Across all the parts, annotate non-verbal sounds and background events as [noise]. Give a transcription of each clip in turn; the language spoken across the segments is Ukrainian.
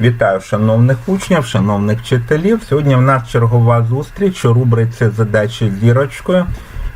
Вітаю шановних учнів, шановних вчителів. Сьогодні в нас чергова зустріч у рубриці задачі зірочкою.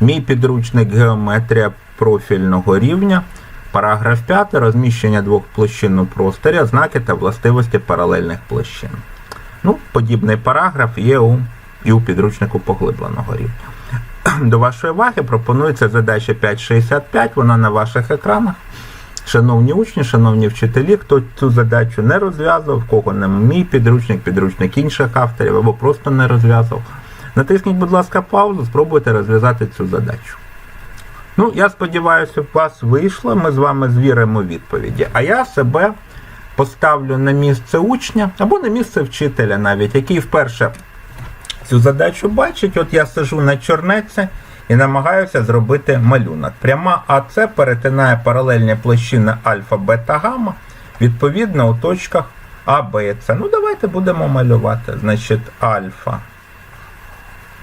Мій підручник геометрія профільного рівня. Параграф 5. Розміщення двох площин у просторі, знаки та властивості паралельних площин. Ну, подібний параграф є у, і у підручнику поглибленого рівня. До вашої уваги пропонується задача 5.65, вона на ваших екранах. Шановні учні, шановні вчителі, хто цю задачу не розв'язував, кого не мій підручник, підручник інших авторів або просто не розв'язував, натисніть, будь ласка, паузу, спробуйте розв'язати цю задачу. Ну, я сподіваюся, у вас вийшло, ми з вами звіримо відповіді. А я себе поставлю на місце учня або на місце вчителя навіть, який вперше цю задачу бачить. От я сижу на чорнеці і намагаюся зробити малюнок. Пряма АЦ перетинає паралельні площини альфа, бета, гамма, відповідно у точках А, Б і С. Ну, давайте будемо малювати. Значить, альфа,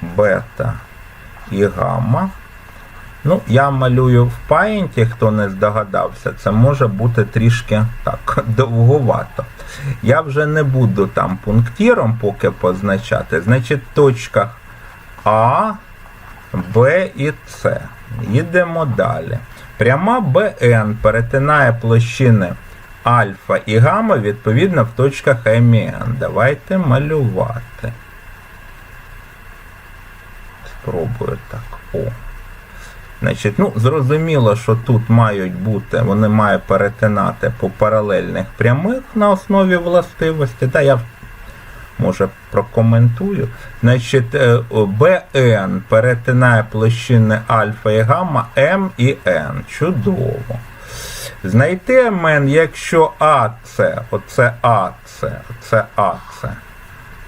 бета і гамма. Ну, я малюю в паєнті, хто не здогадався, це може бути трішки так [laughs] довгувато. Я вже не буду там пунктиром поки позначати. Значить, в точках А, Б і С. Їдемо далі. Пряма БН перетинає площини альфа і гамма, відповідно, в точках М і Н. Давайте малювати. Спробую так. О. Значить, ну, зрозуміло, що тут мають бути, вони мають перетинати по паралельних прямих на основі властивості. Та я може прокоментую. Значить, е, БН перетинає площини альфа і гамма М і Н. Чудово. Знайти МН, якщо АЦ, оце АЦ, оце АЦ.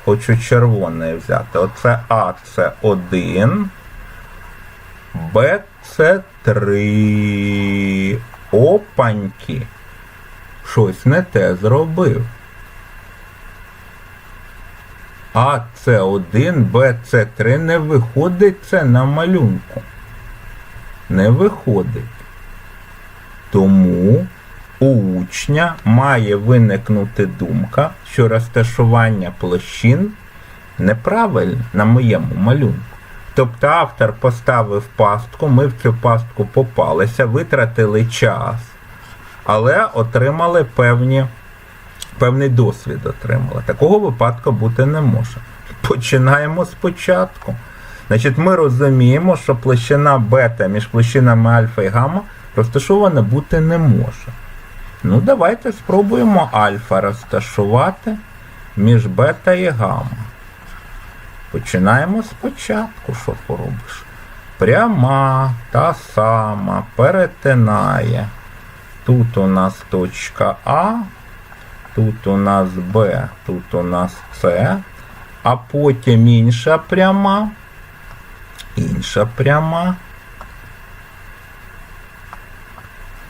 Хочу червоний взяти. Оце АЦ1. БЦ3. Опаньки. Щось не те зробив. АЦ1, БЦ3 не виходить це на малюнку. Не виходить. Тому у учня має виникнути думка, що розташування площин неправильне на моєму малюнку. Тобто автор поставив пастку, ми в цю пастку попалися, витратили час, але отримали певні, певний досвід. Отримали. Такого випадку бути не може. Починаємо спочатку. Значить, ми розуміємо, що площина бета між площинами альфа і гамма розташована бути не може. Ну, давайте спробуємо альфа розташувати між бета і гамма. Починаємо спочатку, що поробиш. Пряма та сама перетинає. Тут у нас точка А, тут у нас Б, тут у нас С, а потім інша пряма, інша пряма.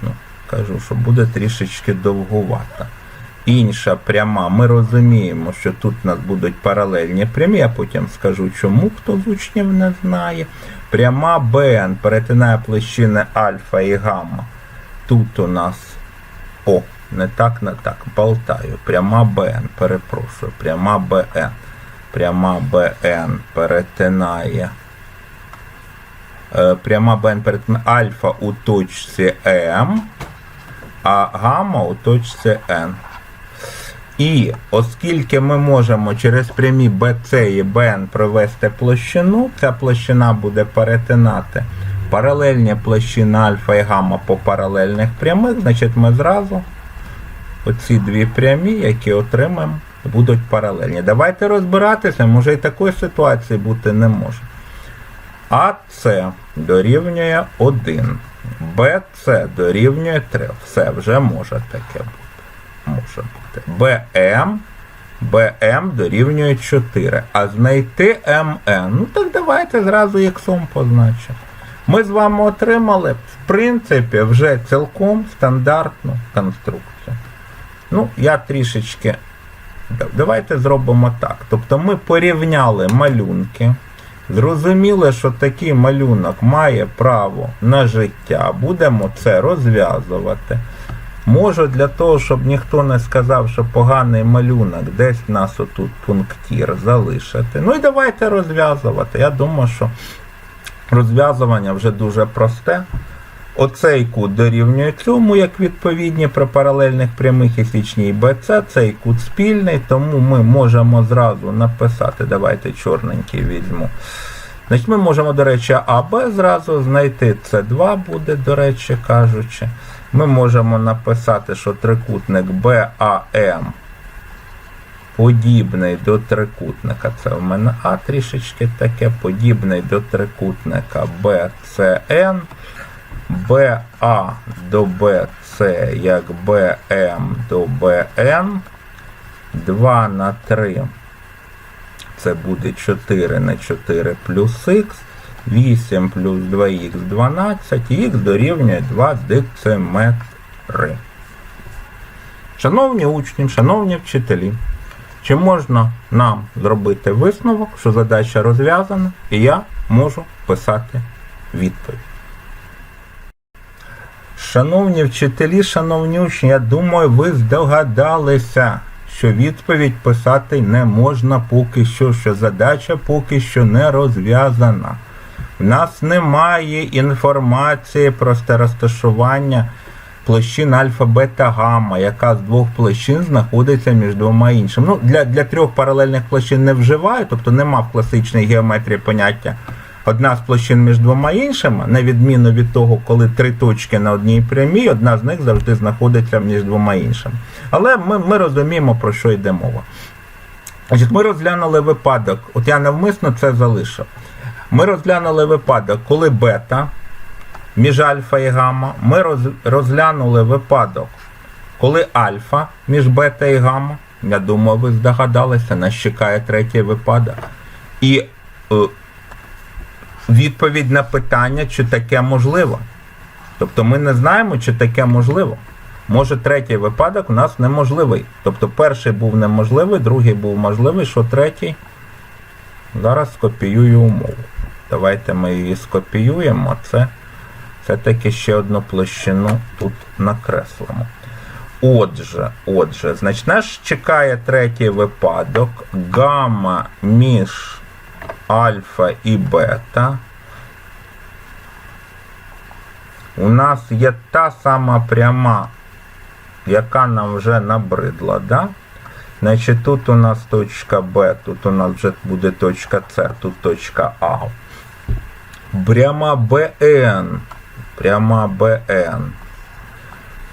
Ну, кажу, що буде трішечки довгувато інша пряма, ми розуміємо, що тут у нас будуть паралельні прямі, я потім скажу, чому хто з учнів не знає. Пряма БН перетинає площини альфа і гамма. Тут у нас О, не так, не так. Болтаю. Пряма БН, перепрошую, пряма БН. Пряма БН перетинає. Е, Пряма БН перетинає альфа у точці М, а гамма у точці N. І оскільки ми можемо через прямі BC і BN провести площину, ця площина буде перетинати паралельні площини альфа і гамма по паралельних прямих, значить ми зразу оці дві прямі, які отримаємо, будуть паралельні. Давайте розбиратися, може і такої ситуації бути не може. АС дорівнює 1, БС дорівнює 3. Все, вже може таке бути. Може бути. БМ, БМ дорівнює 4. А знайти МН. Ну так давайте зразу іксом позначимо. Ми з вами отримали, в принципі, вже цілком стандартну конструкцію. Ну, я трішечки. Давайте зробимо так. Тобто ми порівняли малюнки. Зрозуміли, що такий малюнок має право на життя. Будемо це розв'язувати. Можу для того, щоб ніхто не сказав, що поганий малюнок, десь в нас отут пунктір залишити. Ну і давайте розв'язувати. Я думаю, що розв'язування вже дуже просте. Оцей кут дорівнює цьому, як відповідні при паралельних прямих і січній BC, цей кут спільний, тому ми можемо зразу написати, давайте чорненький візьму. Значить, Ми можемо, до речі, АБ зразу знайти. Це2 буде, до речі, кажучи. Ми можемо написати, що трикутник BAM подібний до трикутника. Це в мене А трішечки таке, подібний до трикутника BCN. BA до BC як BM до BN. 2 на 3. Це буде 4 на 4 плюс х. 8 плюс 2х 12, і х дорівнює 2 дециметри. Шановні учні, шановні вчителі, чи можна нам зробити висновок, що задача розв'язана, і я можу писати відповідь? Шановні вчителі, шановні учні, я думаю, ви здогадалися, що відповідь писати не можна поки що, що задача поки що не розв'язана. У нас немає інформації про розташування площин альфа, бета, гамма, яка з двох площин знаходиться між двома іншими. Ну, для, для трьох паралельних площин не вживаю, тобто нема в класичній геометрії поняття одна з площин між двома іншими, на відміну від того, коли три точки на одній прямій, одна з них завжди знаходиться між двома іншими. Але ми, ми розуміємо, про що йде мова. Значить, Ми розглянули випадок, от я навмисно це залишив. Ми розглянули випадок, коли бета між альфа і гамма. Ми роз, розглянули випадок, коли альфа між бета і гамма. Я думаю, ви здогадалися, нас чекає третій випадок. І е, відповідь на питання, чи таке можливо. Тобто ми не знаємо, чи таке можливо. Може, третій випадок у нас неможливий. Тобто перший був неможливий, другий був можливий, що третій. Зараз скопіюю умову. Давайте ми її скопіюємо. Це все-таки ще одну площину тут накреслимо. Отже, отже, значить, нас чекає третій випадок. Гамма між альфа і бета. У нас є та сама пряма, яка нам вже набридла, да? Значить, тут у нас точка Б, тут у нас вже буде точка С, тут точка А. Пряма БН. Пряма БН.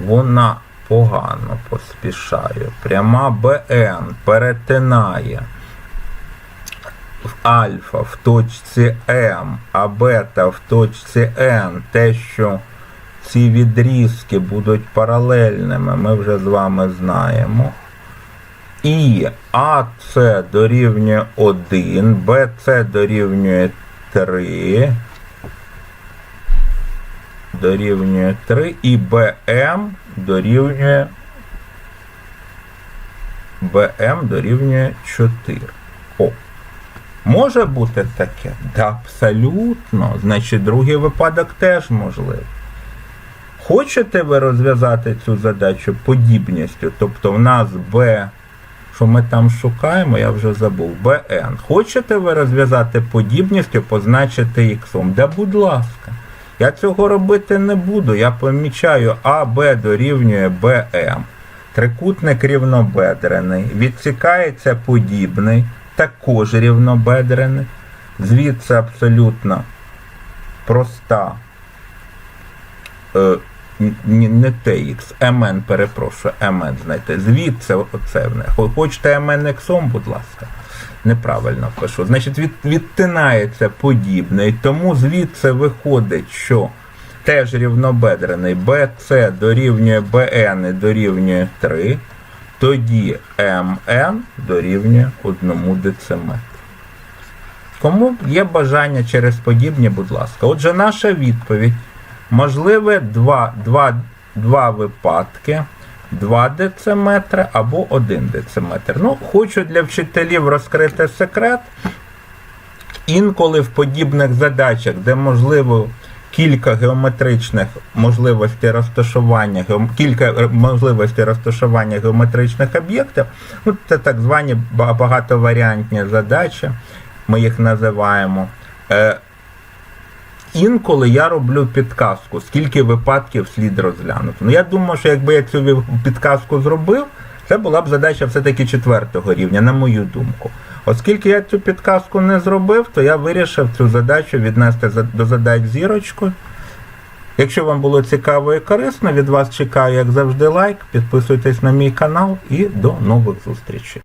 Вона погано поспішає. Пряма БН перетинає альфа в точці М, а бета в точці N, те, що ці відрізки будуть паралельними, ми вже з вами знаємо. І АС дорівнює 1, БЦ дорівнює 3, дорівнює 3 і БМ дорівнює БМ дорівнює 4. О. Може бути таке? Да, абсолютно. Значить, другий випадок теж можливий. Хочете ви розв'язати цю задачу подібністю? Тобто в нас B, що ми там шукаємо, я вже забув, BN. Хочете ви розв'язати подібністю, позначити X? Да, будь ласка. Я цього робити не буду. Я помічаю АБ дорівнює БМ. Трикутник рівнобедрений. Відсікається подібний також рівнобедрений. Звідси абсолютно проста е, не TX, МН, перепрошую, МН знайти. Звідси оце в них. Хочете МН іксом, будь ласка. Неправильно пишу. Значить, від, відтинається подібний, тому звідси виходить, що теж рівнобедрений BC дорівнює BN дорівнює 3 тоді МН дорівнює 1 дециметру. Кому є бажання через подібні, будь ласка. Отже, наша відповідь. Можливе два, два, два випадки, 2 дециметри або 1 дециметр. Ну, хочу для вчителів розкрити секрет. Інколи в подібних задачах, де можливо кілька геометричних можливостей розташування, кілька можливостей розташування геометричних об'єктів. Ну, це так звані багатоваріантні задачі, ми їх називаємо. Е, Інколи я роблю підказку, скільки випадків слід розглянути. Ну я думаю, що якби я цю підказку зробив, це була б задача все-таки четвертого рівня, на мою думку. Оскільки я цю підказку не зробив, то я вирішив цю задачу віднести до задач зірочку. Якщо вам було цікаво і корисно, від вас чекаю, як завжди, лайк, підписуйтесь на мій канал і до нових зустрічей.